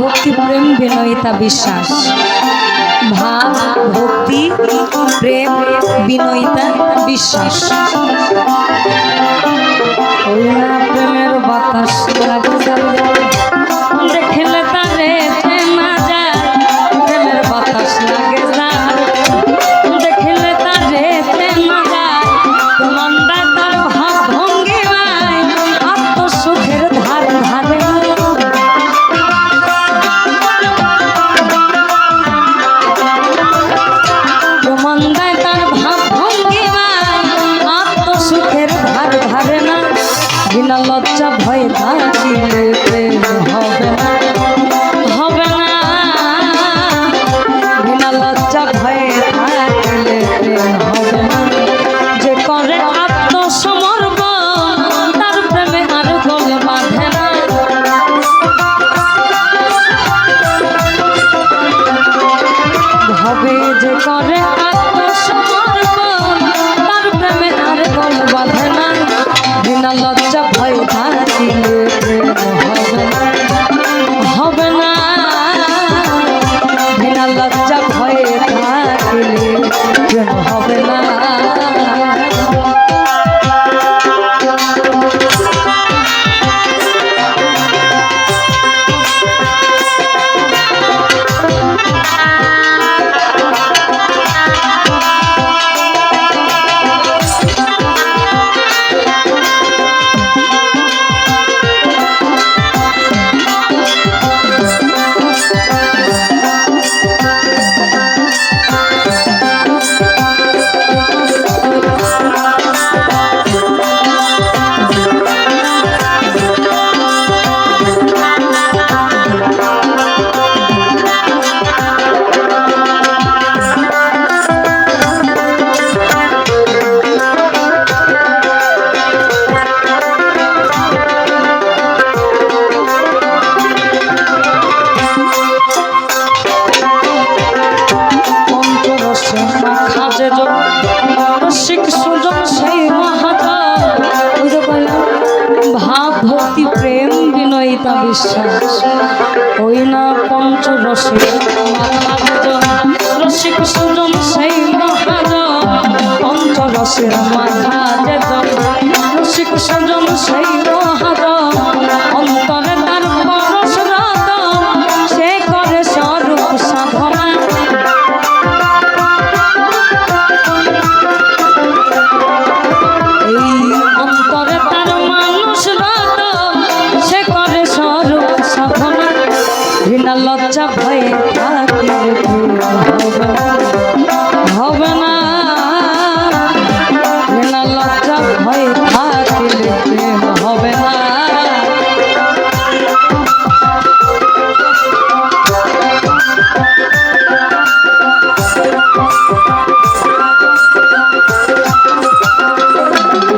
ভক্তি প্রেম বিনয়িতা বিশ্বাস। ভাব ভক্তি প্রেম বিনয়িতা বিশ্বাস। হবে যে করে আত্মসমর্পণ কাজে যোগ রসিক সুযোগ সেই মাহাতা বুঝতে পারলাম ভাব ভক্তি প্রেম বিনয়িতা বিশ্বাস। ওই না পঞ্চ রসিক রসিক সুজন সেই মহারা পঞ্চ রসের মাথা যেত রসিক সুজন সেই বিনা লজ্জা ভয়ে থাকে